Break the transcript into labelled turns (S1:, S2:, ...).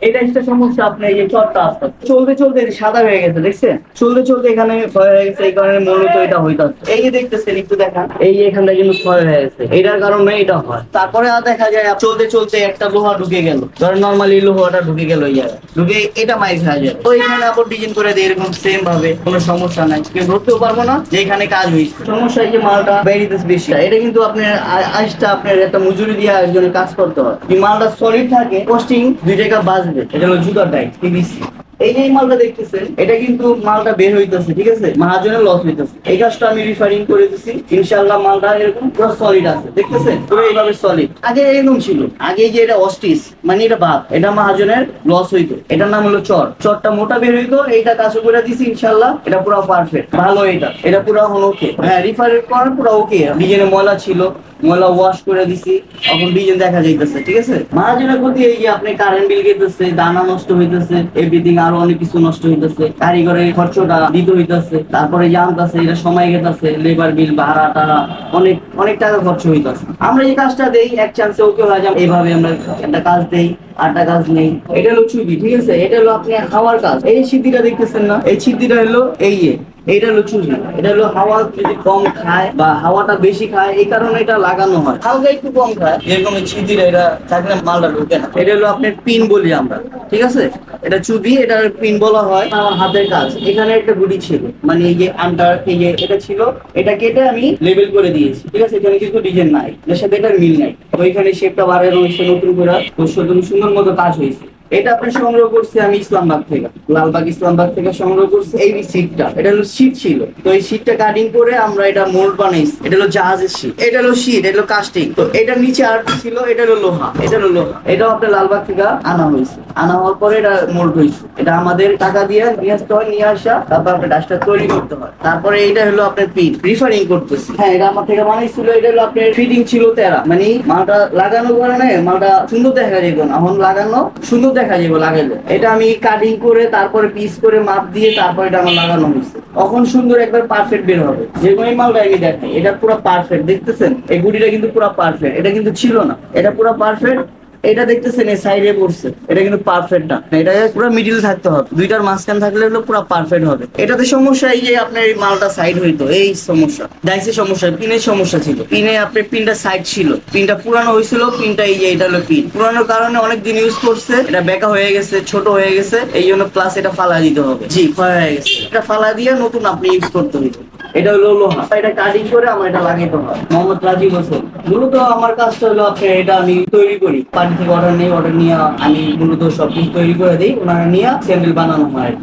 S1: এটা একটা সমস্যা এই। চলতে চলতে সাদা হয়ে গেছে, দেখছেন? চলতে চলতে এখানে ক্ষয় হয়ে গেছে, এই কারণে মূলত এটা এই যে দেখতেছেন, একটু এই এখানটা কিন্তু ক্ষয় হয়ে গেছে। এটার কারণে এটা হয়। তারপরে আর দেখা যায়, চলতে চলতে একটা লোহা ঢুকে গেল। নর্মালি লোহাটা ঢুকে গেল ঢুকে এটা মাইর খাওয়া যায় তো এখানে আবার ডিজাইন করে দিয়ে, এরকম সেম ভাবে, কোনো সমস্যা নাই। কেউ ধরতেও পারব না যে এখানে কাজ হয়েছে। সমস্যা এই যে মালটা বেরিতেছে বেশি। এটা কিন্তু আপনার আ- আইসটা আপনার একটা মজুরি দিয়ে একজনের কাজ করতে হয়। মালটা সলিড থাকে কস্টিং দুই টাকা এটা হলো জুতার পিভিসি এই যে মালটা দেখতেছেন, এটা কিন্তু মালটা বের হইতেছে, ঠিক আছে? মহাজনের লস হইতেছে। এই কাজটা আমি রিফারিং করে দিছি, ইনশাআল্লাহ মালটা এরকম পুরো সলিড আছে, দেখতেছেন? পুরো এইভাবে সলিড আগে এরকম ছিল, আগে যে এটা অস্টিস মানে এটা বাদ, এটা মহাজনের লস হইতো। এটার নাম হলো চর। চরটা মোটা বের হইতো, এইটা কাজ করে দিছি, ইনশাআল্লাহ, এটা পুরো পারফেক্ট ভালো এটা এটা পুরো এখন ওকে হ্যাঁ রিফারিং করার পুরো ওকে ডিজাইনে ময়লা ছিল ময়লা ওয়াশ করে দিছি, এখন ডিজাইন দেখা যাইতেছে, ঠিক আছে? মহাজনের প্রতি এই যে আপনি কারেন্ট বিল গেতেছে দানা নষ্ট হইতেছে এভরিথিং আরও অনেক কিছু নষ্ট হইতেছে, কারিগরের খরচটা দিতে হইতেছে, তারপরে জানতেছে এটা সময় গেতেছে লেবার বিল ভাড়া, টাড়া, অনেক অনেক টাকা খরচ হইতেছে। আমরা এই কাজটা দেই, এক চান্সে ওকে হয়ে যাবে, এইভাবে আমরা একটা কাজ দেই আটটা কাজ নেই। এটা হলো চুবি ঠিক আছে? এটা হলো আপনি খাওয়ার কাজ। এই সিদ্ধিটা দেখতেছেন না? এই সিদ্ধিটা হলো এই এটা হলো চুরি এটা হলো হাওয়া যদি কম খায় বা হাওয়াটা বেশি খায়, এই কারণে এটা লাগানো হয়। হালকা একটু কম খায়, যেরকম এই ছিদির এটা থাকলে মালটা ঢুকে না। এটা হলো আপনার পিন বলি আমরা, ঠিক আছে? এটা চুবি, এটা পিন বলা হয়। আমার হাতের কাজ। এখানে একটা গুটি ছিল মানে এই যে আন্ডার এই যে এটা ছিল, এটা কেটে আমি লেবেল করে দিয়েছি, ঠিক আছে? এখানে কিন্তু ডিজাইন নাই, এর সাথে এটার মিল নাই। তো এখানে শেপটা বাড়ানো হয়েছে নতুন করে সুন্দর মতো কাজ হয়েছে। এটা আপনি সংগ্রহ করছি আমি ইসলামবাগ থেকে লালবাগ ইসলামবাগ থেকে সংগ্রহ করছি। এই এটা হলো শীট ছিল। তো এই কাটিং করে আমরা এটা মোল্ড বানাইছি। এটা হলো জাহাজের এটা হলো এটা হলো কাস্টিং তো নিচে আর ছিল? এটা হলো লোহা, এটা হলো লোহা। এটাও আপনার লালবাগ থেকে আনা হয়েছে। আনা হওয়ার পরে এটা মোল্ড হয়েছে। এটা আমাদের টাকা দিয়ে নিয়ে আসতে হয়, নিয়ে আসা। তারপর আপনার ডাস্টটা তৈরি করতে হয়। তারপরে এইটা হলো আপনার পিন রিফারিং করতেছি। হ্যাঁ এটা আমার থেকে বানাইছিল। এটা হলো আপনার ফিটিং ছিল তেরা। মানে মালটা লাগানো করে না মালটা সুন্দর দেখা যাবে না। এখন লাগানো সুন্দর দেখা যাবে লাগাইলে এটা আমি কাটিং করে, তারপরে পিস করে মাপ দিয়ে তারপর এটা আমার লাগানো হয়েছে তখন সুন্দর একবার পারফেক্ট বের হবে। যে কোনো মালটা আমি দেখি এটা পুরো পারফেক্ট দেখতেছেন? এই গুটিটা কিন্তু পুরো পারফেক্ট এটা কিন্তু ছিল না। এটা পুরো পারফেক্ট এটা দেখতেছেন এই সাইডে পড়ছে। এটা কিন্তু পারফেক্ট না। এটা পুরো মিডিল থাকতে হবে। দুইটার মাঝখান থাকলে হলো পুরো পারফেক্ট হবে। এটাতে সমস্যা এই যে আপনার এই মালটা সাইড হইতো, এই সমস্যা। ডাইসের সমস্যা, পিনের সমস্যা ছিল। পিনে আপনার পিনটা সাইড ছিল। পিনটা পুরানো হয়েছিল পিনটা এই যে এটা হলো পিন। পুরানোর কারণে অনেক দিন ইউজ করছে। এটা বেকা হয়ে গেছে, ছোট হয়ে গেছে। এই জন্য প্লাস এটা ফালা দিতে হবে। জি, ফালা হয়ে গেছে। এটা ফালা দিয়ে নতুন আপনি ইউজ করতে হইতো এটা হলো লোহা। এটা কাটিং করে আমার এটা লাগাইতে হয় মোহাম্মদ রাজীব হোসেন। মূলত আমার কাজটা হলো আপনার এটা আমি তৈরি করি বাড়ি থেকে অর্ডার নিয়ে অর্ডার নিয়ে আমি মূলত সব কিছু তৈরি করে দিই ওনারা নিয়ে স্যান্ডেল বানানো হয়।